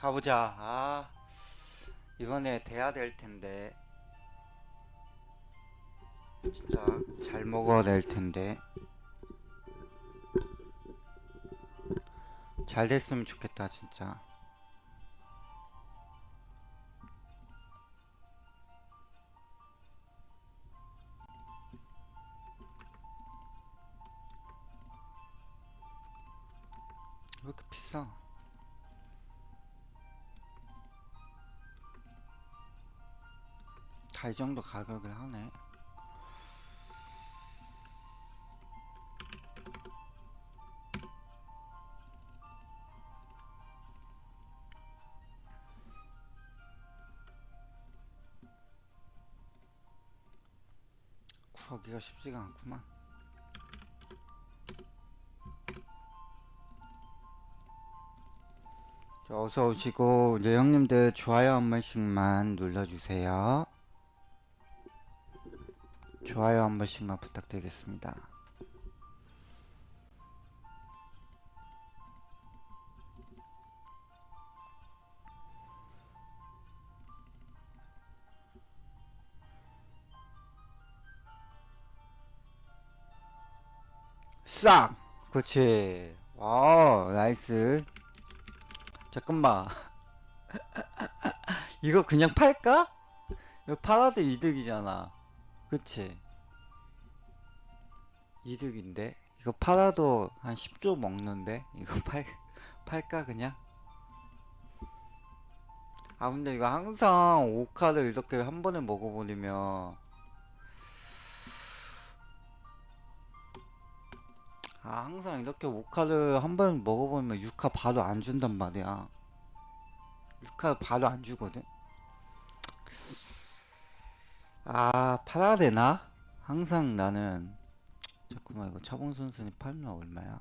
가보자. 아, 이번에 돼야 될 텐데. 진짜 잘 먹어야 될 텐데. 잘 됐으면 좋겠다, 진짜. 왜 이렇게 비싸? 다 이 정도 가격을 하네. 구하기가 쉽지가 않구만. 자, 어서 오시고 이제 형님들 좋아요 한 번씩만 눌러주세요. 좋아요 한 번씩만 부탁드리겠습니다. 싹! 그렇지. 와, 나이스. 잠깐만. 이거 그냥 팔까? 이거 팔아도 이득이잖아. 그치? 이득인데? 이거 팔아도 한 10조 먹는데? 이거 팔, 팔까 그냥? 아 근데 이거 항상 오카를 이렇게 한 번에 먹어버리면 아 항상 이렇게 오카를 한 번 먹어보면 6카 바로 안 준단 말이야 6카 바로 안 주거든 아 팔아야 되나? 항상 나는 잠깐만 이거 차봉 선수님 팔면 얼마야?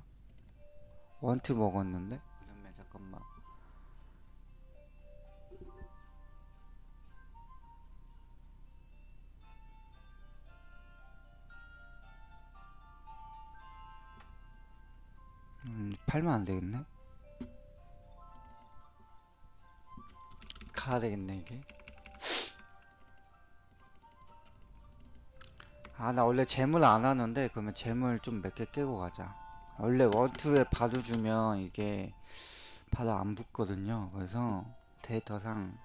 원트 먹었는데? 그러면 잠깐만 음, 팔면 안 되겠네? 가야 되겠네 이게 아 나 원래 재물 안 하는데 그러면 재물 좀 몇 개 깨고 가자. 원래 원투에 바로 주면 이게 바로 안 붙거든요. 그래서 데이터상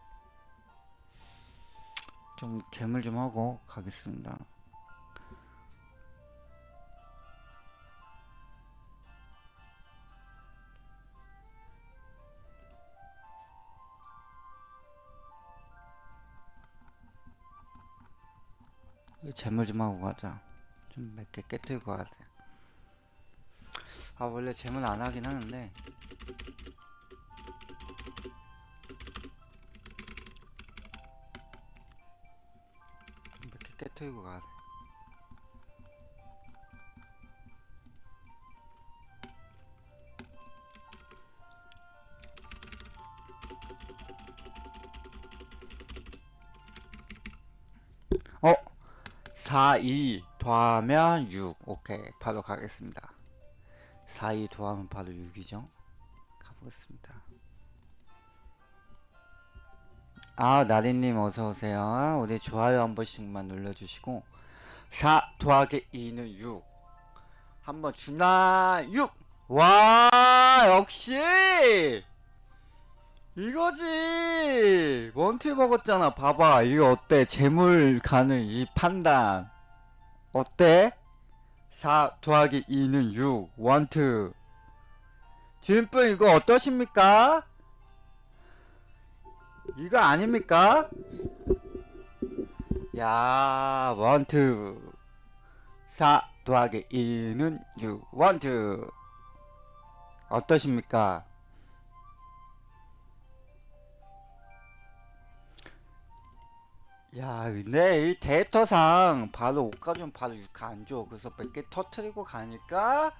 좀 재물 좀 하고 가겠습니다 재물 좀 하고 가자. 좀 몇 개 깨뜨리고 가야 돼아 원래 재물 안 하긴 하는데. 몇 개 깨뜨리고 가야 돼 4, 2 더하면 6 오케이. 바로 가겠습니다. 4, 2 더하면 바로 6이죠? 가보겠습니다. 아 나리님 어서오세요. 우리 좋아요 한 번씩만 눌러주시고. 4 더하기 2는 6 한번 주나? 6 와 역시 이거지! 원투 먹었잖아. 봐봐. 이거 어때? 재물 가는 이 판단. 어때? 4 더하기 2는 6 원투. 주인분 이거 어떠십니까? 이거 아닙니까? 야 원투. 4 더하기 2는 6 원투. 어떠십니까? 야, 근데 이 데이터상 바로 5가 좀 바로 6안 줘. 그래서 몇 개 터트리고 가니까